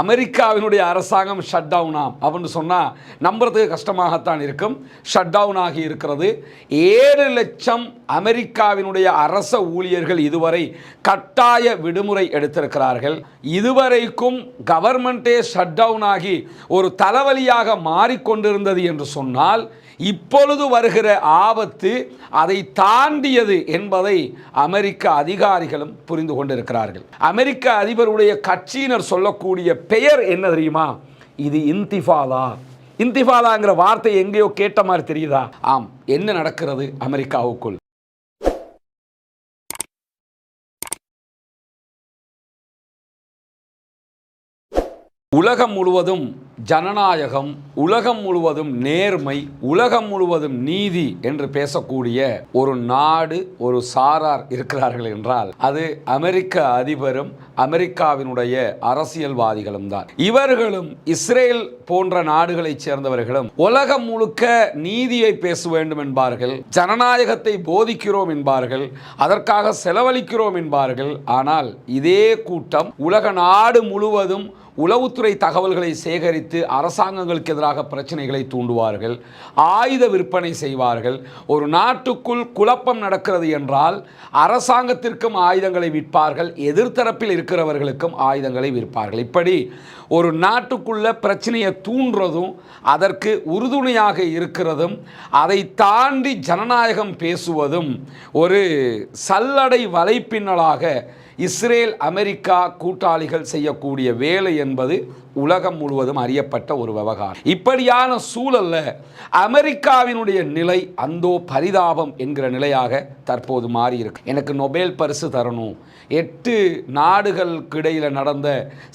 அமெரிக்காவினுடைய அரசாங்கம் ஷட் டவுனாம் அப்படின்னு சொன்னால் நம்புறதுக்கு கஷ்டமாகத்தான் இருக்கும். ஷட் டவுன் ஆகி இருக்கிறது. ஏழு லட்சம் அமெரிக்காவினுடைய அரச ஊழியர்கள் இதுவரை கட்டாய விடுமுறை எடுத்திருக்கிறார்கள். இதுவரைக்கும் கவர்மெண்ட்டே ஷட் டவுன் ஆகி ஒரு தலைவலியாக மாறிக்கொண்டிருந்தது என்று சொன்னால் இப்பொழுது வருகிற ஆபத்து அதை தாண்டியது என்பதை அமெரிக்க அதிகாரிகளும் புரிந்து கொண்டிருக்கிறார்கள். அமெரிக்க அதிபருடைய கட்சியினர் சொல்லக்கூடிய பெயர் என்ன தெரியுமா? இது இன்திஃபாதா இன்திஃபாதாங்கிற வார்த்தை எங்கேயோ கேட்ட மாதிரி தெரியுதா? ஆம் என்ன நடக்கிறது அமெரிக்காவுக்குள்? உலகம் முழுவதும் ஜனநாயகம் உலகம் முழுவதும் நேர்மை உலகம் முழுவதும் நீதி என்று பேசக்கூடிய ஒரு நாடு ஒரு சாரார் இருக்கிறார்கள் என்றால் அது அமெரிக்க அதிபரும் அமெரிக்காவினுடைய அரசியல்வாதிகளும் தான். இவர்களும் இஸ்ரேல் போன்ற நாடுகளைச் சேர்ந்தவர்களும் உலகம் முழுக்க நீதியை பேச வேண்டும் என்பார்கள் ஜனநாயகத்தை போதிக்கிறோம் என்பார்கள் அதற்காக செலவழிக்கிறோம் என்பார்கள். ஆனால் இதே கூட்டம் உலக நாடு முழுவதும் உளவுத்துறை தகவல்களை சேகரித்து அரசாங்கங்களுக்கு எதிராக பிரச்சனைகளை தூண்டுவார்கள் ஆயுத விற்பனை செய்வார்கள். ஒரு நாட்டுக்குள் குழப்பம் நடக்கிறது என்றால் அரசாங்கத்திற்கும் ஆயுதங்களை விற்பார்கள் எதிர்த்தரப்பில் இருக்கிறவர்களுக்கும் ஆயுதங்களை விற்பார்கள். இப்படி ஒரு நாட்டுக்குள்ள பிரச்சனையை தூண்டுறதும் அதற்கு உறுதுணையாக இருக்கிறதும் அதை தாண்டி ஜனநாயகம் பேசுவதும் ஒரு சல்லடை வலைப்பின்னலாக இஸ்ரேல் அமெரிக்கா கூட்டாளிகள் செய்யக்கூடிய வேலை என்பது உலகம் முழுவதும் அறியப்பட்ட ஒரு விவகாரம். இப்படியான சூழல்ல அமெரிக்காவினுடைய நிலை அந்தோ பரிதாபம் என்கிற நிலையாக தற்போது மாறி இருக்கு எனக்கு நொபேல் பரிசு தரணும். எட்டு நாடுகளுக்கு இடையில் நடந்த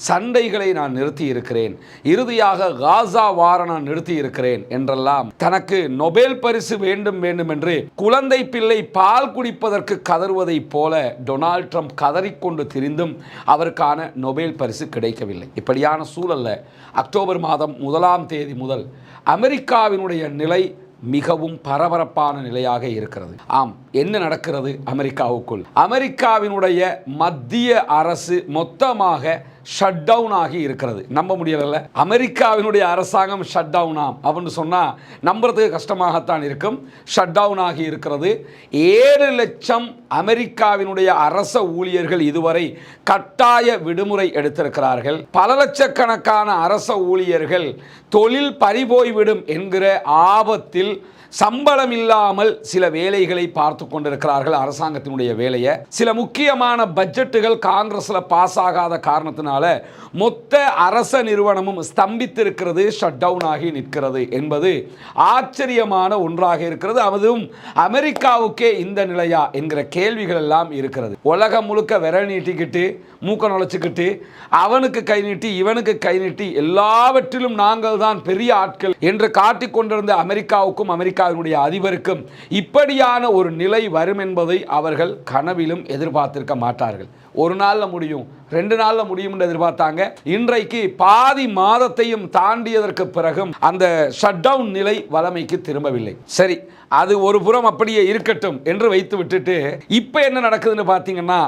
சண்டைகளை நான் நிறுத்தி இருக்கிறேன் இறுதியாக காசா வார நான் நிறுத்தி இருக்கிறேன் என்றெல்லாம் தனக்கு நொபேல் பரிசு வேண்டும் வேண்டும் என்று குழந்தை பிள்ளை பால் குடிப்பதற்கு கதறுவதைப் போல டொனால்ட் ட்ரம்ப் கதறிக்கொண்டு திரிந்தும் அவருக்கான நொபேல் பரிசு கிடைக்கவில்லை. இப்படியான அல்ல அக்டோபர் மாதம் முதலாம் தேதி முதல் அமெரிக்காவினுடைய நிலை மிகவும் பரபரப்பான நிலையாக இருக்கிறது. ஆம் என்ன நடக்கிறது அமெரிக்காவுக்குள்? அமெரிக்காவினுடைய மத்திய அரசு மொத்தமாக ஷட் டவுன் ஆகி இருக்கிறது. நம்ப முடியல அமெரிக்காவினுடைய அரசாங்கம் ஷட் டவுன் ஆம். அப்படின்னு சொன்னால் நம்புறதுக்கு கஷ்டமாகத்தான் இருக்கும். ஷட் டவுன் ஆகி இருக்கிறது. ஏழு லட்சம் அமெரிக்காவினுடைய அரச ஊழியர்கள் இதுவரை கட்டாய விடுமுறை எடுத்திருக்கிறார்கள். பல லட்சக்கணக்கான அரச ஊழியர்கள் தொழில் பறிபோய்விடும் என்கிற ஆபத்தில் சம்பளம் இல்லாமல் சில வேலைகளை பார்த்து கொண்டிருக்கிறார்கள் அரசாங்கத்தினுடைய வேலையை. சில முக்கியமான பட்ஜெட்டுகள் காங்கிரஸில் பாஸ் ஆகாத காரணத்தினால மொத்த அரச நிறுவனமும் ஸ்தம்பித்திருக்கிறது ஷட் டவுன் ஆகி நிற்கிறது என்பது ஆச்சரியமான ஒன்றாக இருக்கிறது. அதுவும் அமெரிக்காவுக்கே இந்த நிலையா என்கிற கேள்விகள் எல்லாம் இருக்கிறது. உலகம் முழுக்க விரல் நீட்டிக்கிட்டு மூக்க நுழைச்சிக்கிட்டு அவனுக்கு கை நீட்டி இவனுக்கு கை நீட்டி எல்லாவற்றிலும் நாங்கள் தான் பெரிய ஆட்கள் என்று காட்டிக் கொண்டிருந்த அமெரிக்காவுக்கும் அமெரிக்காவினுடைய அதிபருக்கும் இப்படியான ஒரு நிலை வரும் என்பதை அவர்கள் கனவிலும் எதிர்பார்த்திருக்க மாட்டார்கள். ஒரு நாளில் முடியும் ரெண்டு நாளில் முடியும்னு எதிர்பார்த்தாங்க. இன்றைக்கு பாதி மாதத்தையும் தாண்டியதற்கு பிறகும் அந்த ஷட் டவுன் நிலை வளமைக்கு திரும்பவில்லை. சரி அது ஒரு புறம் அப்படியே இருக்கட்டும் என்று வைத்து விட்டுட்டு இப்போ என்ன நடக்குதுன்னு பார்த்தீங்கன்னா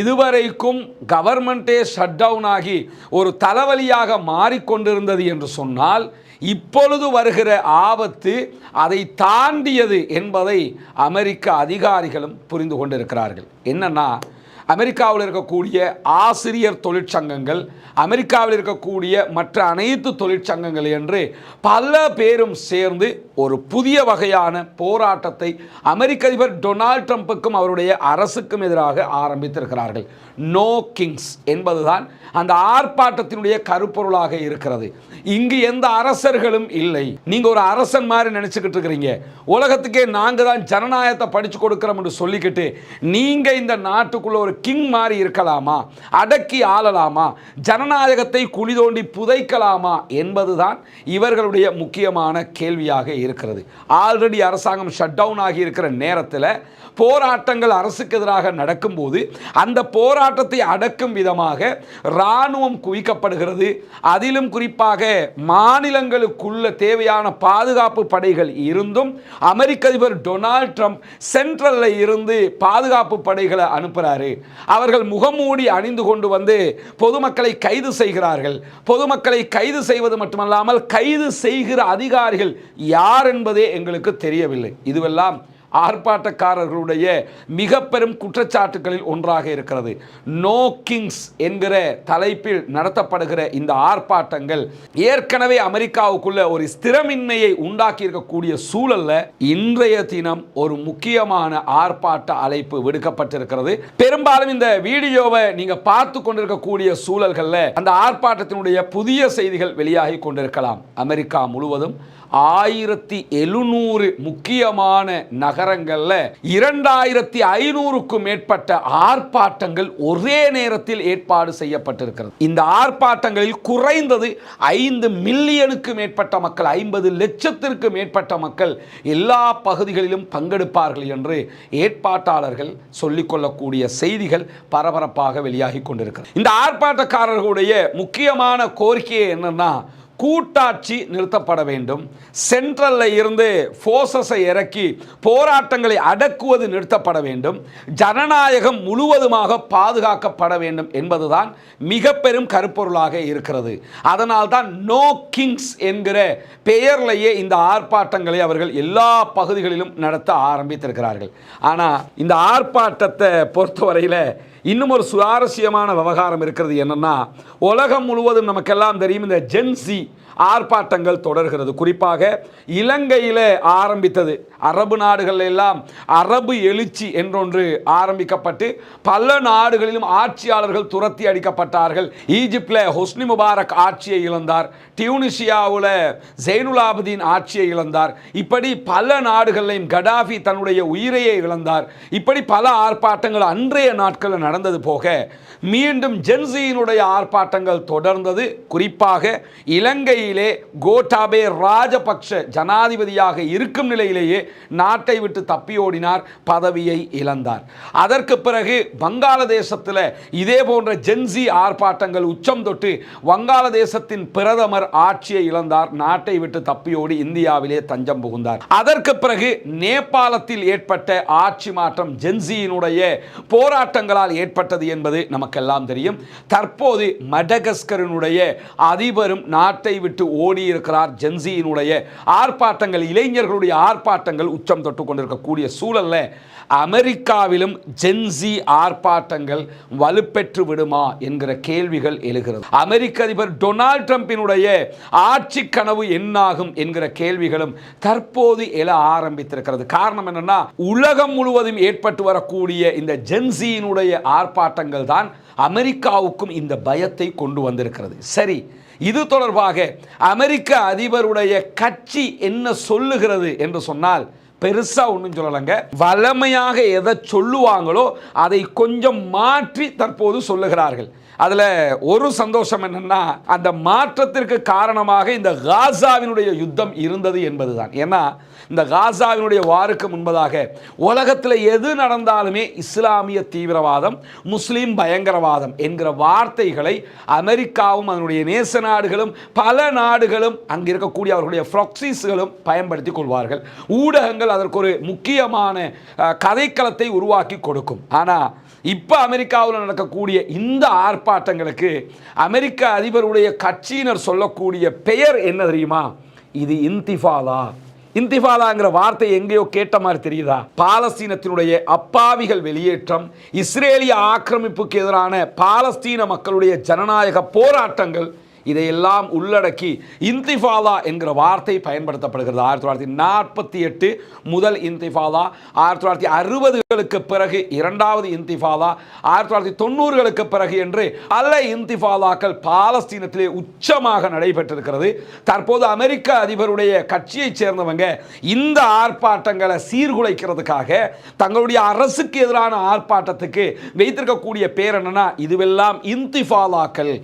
இதுவரைக்கும் கவர்மெண்ட்டே ஷட் டவுன் ஆகி ஒரு தலைவலியாக மாறிக்கொண்டிருந்தது என்று சொன்னால் இப்பொழுது வருகிற ஆபத்து அதை தாண்டியது என்பதை அமெரிக்க அதிகாரிகளும் புரிந்து கொண்டிருக்கிறார்கள். என்னன்னா அமெரிக்காவில் இருக்கக்கூடிய ஆசிரியர் தொழிற்சங்கங்கள் அமெரிக்காவில் இருக்கக்கூடிய மற்ற அனைத்து தொழிற்சங்கங்கள் என்று பல பேரும் சேர்ந்து ஒரு புதிய வகையான போராட்டத்தை அமெரிக்க அதிபர் டொனால்ட் ட்ரம்ப்புக்கும் அவருடைய அரசுக்கும் எதிராக ஆரம்பித்திருக்கிறார்கள். நோ கிங்ஸ் என்பதுதான் அந்த ஆர்ப்பாட்டத்தினுடைய கருப்பொருளாக இருக்கிறது. இங்கு எந்த அரசர்களும் இல்லை. நீங்கள் ஒரு அரசன் மாதிரி நினச்சிக்கிட்டு இருக்கிறீங்க. உலகத்துக்கே நாங்கள் தான் ஜனநாயகத்தை படித்து கொடுக்குறோம் என்று சொல்லிக்கிட்டு நீங்கள் இந்த நாட்டுக்குள்ள ஒரு கிங் மாதிரி இருக்கலாமா? அடக்கி ஆளலாமா? ஜனநாயகத்தை குழி தோண்டி புதைக்கலாமா? என்பதுதான் இவர்களுடைய முக்கியமான கேள்வியாக இருக்கிறது. ஆல்ரெடி அரசாங்கம் ஷட் டவுன் ஆகி இருக்கிற நேரத்தில் போராட்டங்கள் அரசுக்கு எதிராக நடக்கும்போது அந்த போராட்டத்தை அடக்கும் விதமாக இராணுவம் குவிக்கப்படுகிறது. அதிலும் குறிப்பாக மாநிலங்களுக்குள்ள தேவையான பாதுகாப்பு படைகள் இருந்தும் அமெரிக்க அதிபர் டொனால்ட் ட்ரம்ப் சென்ட்ரலில் இருந்து பாதுகாப்பு படைகளை அனுப்புகிறாரு அவர்கள் முகமூடி அணிந்து கொண்டு வந்து பொதுமக்களை கைது செய்கிறார்கள். பொதுமக்களை கைது செய்வது மட்டுமல்லாமல் கைது செய்கிற அதிகாரிகள் யார் என்பதே எங்களுக்கு தெரியவில்லை. இதுவெல்லாம் ஆர்ப்பாட்டக்காரர்களுடைய மிக பெரும் குற்றச்சாட்டுகளில் ஒன்றாக இருக்கிறது. நோ கிங்ஸ் என்கிற தலைப்பில் நடத்தப்படுகிற இந்த ஆர்ப்பாட்டங்கள் ஏற்கனவே அமெரிக்காவுக்குள்ள ஒரு ஸ்திரமின்மையை உண்டாக்கி இருக்கக்கூடிய சூழல்ல இன்றைய தினம் ஒரு முக்கியமான ஆர்ப்பாட்ட அழைப்பு விடுக்கப்பட்டிருக்கிறது. பெரும்பாலும் இந்த வீடியோவை நீங்க பார்த்து கொண்டிருக்கக்கூடிய சூழல்கள்ல அந்த ஆர்ப்பாட்டத்தினுடைய புதிய செய்திகள் வெளியாகி கொண்டிருக்கலாம். அமெரிக்கா முழுவதும் ஆயிரத்தி எழுநூறு முக்கியமான நகரங்களில் இரண்டாயிரத்தி ஐநூறுக்கும் மேற்பட்ட ஆர்ப்பாட்டங்கள் ஒரே நேரத்தில் ஏற்பாடு செய்யப்பட்டிருக்கிறது. இந்த ஆர்ப்பாட்டங்களில் குறைந்தது ஐந்து மில்லியனுக்கு மேற்பட்ட மக்கள் ஐம்பது லட்சத்திற்கு மேற்பட்ட மக்கள் எல்லா பகுதிகளிலும் பங்கெடுப்பார்கள் என்று ஏற்பாட்டாளர்கள் சொல்லிக்கொள்ளக்கூடிய செய்திகள் பரபரப்பாக வெளியாகி கொண்டிருக்கிறது. இந்த ஆர்ப்பாட்டக்காரர்களுடைய முக்கியமான கோரிக்கை என்னன்னா கூட்டாட்சி நிறுத்தப்பட வேண்டும். சென்ட்ரலில் இருந்து ஃபோர்ஸஸை இறக்கி போராட்டங்களை அடக்குவது நிறுத்தப்பட வேண்டும். ஜனநாயகம் முழுவதுமாக பாதுகாக்கப்பட வேண்டும் என்பதுதான் மிக பெரும் கருப்பொருளாக இருக்கிறது. அதனால் தான் நோ கிங்ஸ் என்கிற பெயர்லேயே இந்த ஆர்ப்பாட்டங்களை அவர்கள் எல்லா பகுதிகளிலும் நடத்த ஆரம்பித்திருக்கிறார்கள். ஆனால் இந்த ஆர்ப்பாட்டத்தை பொறுத்தவரையில் இன்னும் ஒரு சுவாரஸ்யமான விவகாரம் இருக்கிறது என்னென்னா உலகம் முழுவதும் நமக்கெல்லாம் தெரியும் இந்த ஜென்சி ஆர்ப்பாட்டங்கள் தொடர்கிறது. குறிப்பாக இலங்கையில் ஆரம்பித்தது. அரபு நாடுகள் எல்லாம் அரபு எழுச்சி என்றொன்று ஆரம்பிக்கப்பட்டு பல நாடுகளிலும் ஆட்சியாளர்கள் துரத்தி அடிக்கப்பட்டார்கள். ஈஜிப்டில் ஹொஸ்னி முபாரக் ஆட்சியை இழந்தார். டியூனிஷியாவில் ஜெயினுலாபுதீன் ஆட்சியை இழந்தார். இப்படி பல நாடுகளிலும் கடாஃபி தன்னுடைய உயிரையே இழந்தார். இப்படி பல ஆர்ப்பாட்டங்கள் அன்றைய நாட்களில் நடந்தது போக மீண்டும் ஜென்சியினுடைய ஆர்ப்பாட்டங்கள் தொடர்ந்தது. குறிப்பாக இலங்கையிலே கோட்டாபே ராஜபக்ஷ ஜனாதிபதியாக இருக்கும் நிலையிலேயே நாட்டை விட்டு தப்பியோடினார் பதவியை இழந்தார். அதற்கு பிறகு வங்காளதேசத்தில் இதே போன்ற ஜென்சி ஆர்ப்பாட்டங்கள் உச்சம் தொட்டு வங்காளதேசத்தின் பிரதமர் ஆட்சியை இழந்தார் நாட்டை விட்டு தப்பியோடி இந்தியாவிலே தஞ்சம் புகுந்தார். அதற்கு பிறகு நேபாளத்தில் ஏற்பட்ட ஆட்சி மாற்றம் ஜென்சியினுடைய போராட்டங்களால் ஏற்பட்டது என்பது நமக்கெல்லாம் தெரியும். தற்போது மடகஸ்கரினுடைய அதிபரும் நாட்டை விட்டு ஓடி இருக்கிறார் ஜென்சியினுடைய ஆர்ப்பாட்டங்கள் இளைஞர்களுடைய ஆர்ப்பாட்டங்கள் உச்சம் தொட்டு கொண்டிருக்கக்கூடிய சூழல்ல அமெரிக்காவிலும் ஜென்சி ஆர்ப்பாட்டங்கள் வலுப்பெற்று விடுமா என்கிற கேள்விகள் எழுகிறது. அமெரிக்க அதிபர் டொனால்ட் ட்ரம்பினுடைய ஆட்சி கனவு என்னாகும் என்கிற கேள்விகளும் தற்போது எழ ஆரம்பித்திருக்கிறது. காரணம் என்னன்னா உலகம் முழுவதும் ஏற்பட்டு வரக்கூடிய இந்த ஜென்சியினுடைய ஆர்ப்பாட்டங்கள் தான் அமெரிக்காவுக்கும் இந்த பயத்தை கொண்டு வந்திருக்கிறது. சரி இது தொடர்பாக அமெரிக்க அதிபருடைய கட்சி என்ன சொல்லுகிறது என்று சொன்னால் பெருசாக ஒன்றும் சொல்லலைங்க. வளமையாக எதை சொல்லுவாங்களோ அதை கொஞ்சம் மாற்றி தற்போது சொல்லுகிறார்கள். அதில் ஒரு சந்தோஷம் என்னன்னா அந்த மாற்றத்திற்கு காரணமாக இந்த காசாவினுடைய யுத்தம் இருந்தது என்பதுதான். ஏன்னா இந்த காசாவினுடைய வாருக்கு முன்பதாக உலகத்தில் எது நடந்தாலுமே இஸ்லாமிய தீவிரவாதம் முஸ்லீம் பயங்கரவாதம் என்கிற வார்த்தைகளை அமெரிக்காவும் அதனுடைய நேச நாடுகளும் பல நாடுகளும் அங்கே இருக்கக்கூடிய அவர்களுடைய ஃப்ராக்சிஸ்களும் பயன்படுத்தி கொள்வார்கள். ஊடகங்கள் அதற்கு ஒரு முக்கியமான கதைக்களத்தை உருவாக்கி கொடுக்கும். ஆனால் இப்போ அமெரிக்காவில் நடக்கக்கூடிய இந்த ஆர்ப்பாட்டங்களுக்கு அமெரிக்க அதிபருடைய கட்சியினர் சொல்லக்கூடிய பெயர் என்ன தெரியுமா? இது இந்திஃபாதா இந்திஃபாதாங்கிற வார்த்தை எங்கேயோ கேட்ட மாதிரி தெரியுதா? பாலஸ்தீனத்தினுடைய அப்பாவிகள் வெளியேற்றம் இஸ்ரேலிய ஆக்கிரமிப்புக்கு எதிரான பாலஸ்தீன மக்களுடைய ஜனநாயக போராட்டங்கள் இதையெல்லாம் உள்ளடக்கி இந்திஃபாதா என்கிற வார்த்தை பயன்படுத்தப்படுகிறது. ஆயிரத்தி தொள்ளாயிரத்தி நாற்பத்தி எட்டு முதல் இந்திஃபாதா ஆயிரத்தி தொள்ளாயிரத்தி அறுபதுகளுக்கு பிறகு இரண்டாவது இந்திஃபாதா ஆயிரத்தி தொள்ளாயிரத்தி தொண்ணூறுகளுக்கு பிறகு என்று பல இந்திஃபாதாக்கள் பாலஸ்தீனத்திலே உச்சமாக நடைபெற்றிருக்கிறது. தற்போது அமெரிக்க அதிபருடைய கட்சியைச் சேர்ந்தவங்க இந்த ஆர்ப்பாட்டங்களை சீர்குலைக்கிறதுக்காக தங்களுடைய அரசுக்கு எதிரான ஆர்ப்பாட்டத்துக்கு வைத்திருக்கக்கூடிய பேர் என்னன்னா இதுவெல்லாம் இன்திஃபாதாக்கள்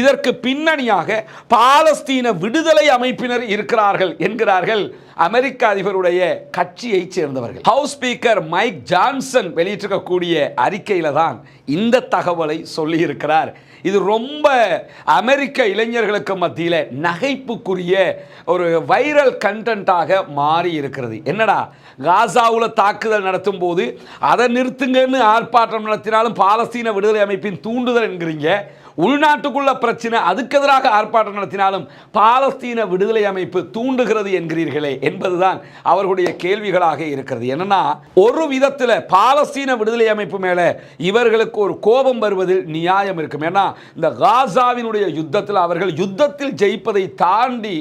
இதற்கு பின்னணியாக முழுமையாக பாலஸ்தீன விடுதலை அமைப்பினர் இருக்கிறார்கள் என்கிறார்கள் அமெரிக்க அதிபருடைய கட்சியைச் சேர்ந்தவர்கள். ஹவுஸ் ஸ்பீக்கர் மைக் ஜான்சன் வெளியிட்டிருக்கக்கூடிய அறிக்கையில தான் இந்த தகவலை சொல்லியிருக்கிறார். இது ரொம்ப அமெரிக்க இளைஞர்களுக்கு மத்தியில் நகைப்புக்குரிய ஒரு வைரல் கண்டென்ட்டாக மாறி இருக்கிறது என்னடா காசாவில் தாக்குதல் நடத்தும் போது அதை நிறுத்துங்கன்னு ஆர்ப்பாட்டம் நடத்தினாலும் பாலஸ்தீன விடுதலை அமைப்பின் தூண்டுதல் என்கிறீங்க. உள்நாட்டுக்குள்ள பிரச்சனை அதுக்கு எதிராக ஆர்ப்பாட்டம் நடத்தினாலும் பாலஸ்தீன விடுதலை அமைப்பு தூண்டுகிறது என்கிறீர்களே என்பதுதான் அவர்களுடைய கேள்விகளாக இருக்கிறது. என்னன்னா ஒரு விதத்தில் பாலஸ்தீன விடுதலை அமைப்பு மேல இவர்களுக்கு ஒரு கோபம் வருவதில் நியாயம் இருக்கும். ஏன்னா இந்த காசாவினுடைய யுத்தத்தில் அவர்கள் யுத்தத்தில் ஜெயிப்பதை தாண்டி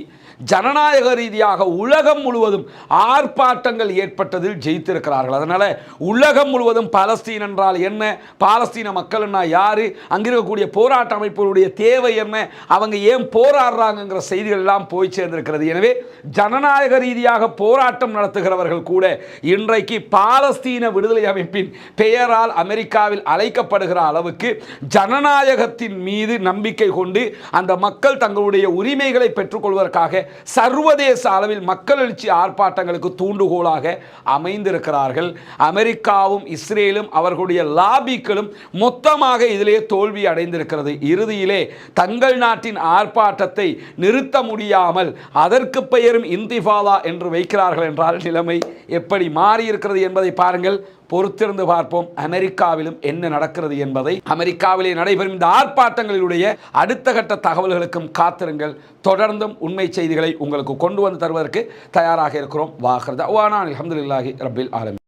ஜனநாயக ரீதியாக உலகம் முழுவதும் ஆர்ப்பாட்டங்கள் ஏற்பட்டதில் ஜெயித்திருக்கிறார்கள். அதனால உலகம் முழுவதும் பாலஸ்தீன் என்றால் என்ன? பாலஸ்தீன மக்கள்னா யாரு? அங்கிருக்கக்கூடிய போராட்ட அமைப்புகளுடைய தேவை என்ன? அவங்க ஏன் போராடுறாங்கங்கிற செய்திகள் எல்லாம் போய் சேர்ந்திருக்கிறது. எனவே ஜனநாயக ரீதியாக போராட்டம் நடத்துகிறவர்கள் கூட இன்றைக்கு பாலஸ்தீன விடுதலை அமைப்பின் பெயரால் அமெரிக்காவில் அழைக்கப்படுகிற அளவுக்கு ஜனநாயகத்தின் மீது நம்பிக்கை கொண்டு அந்த மக்கள் தங்களுடைய உரிமைகளை பெற்றுக்கொள்வதற்காக சர்வதேச அளவில் மக்கள் எழுச்சி ஆர்ப்பாட்டங்களுக்கு தூண்டுகோலாக அமைந்திருக்கிறார்கள். அமெரிக்காவும் இஸ்ரேலும் அவர்களுடைய லாபிக்களும் மொத்தமாக இதிலே தோல்வி அடைந்திருக்கிறது. இறுதியிலே தங்கள் நாட்டின் ஆர்ப்பாட்டத்தை நிறுத்த முடியாமல் அதற்கு பெயரும் இந்திஃபாலா என்று வைக்கிறார்கள் என்றால் நிலைமை எப்படி மாறியிருக்கிறது என்பதை பாருங்கள். பொறுத்திருந்து பார்ப்போம். அமெரிக்காவிலும் என்ன நடக்கிறது என்பதை. அமெரிக்காவிலே நடைபெறும் இந்த ஆர்ப்பாட்டங்களினுடைய அடுத்த கட்ட தகவல்களுக்கும் காத்திருங்கள். தொடர்ந்தும் உண்மை செய்திகளை உங்களுக்கு கொண்டு வந்து தருவதற்கு தயாராக இருக்கிறோம். வாஹர்தா வானா அலமதுல்லாஹி ரபில் ஆலமி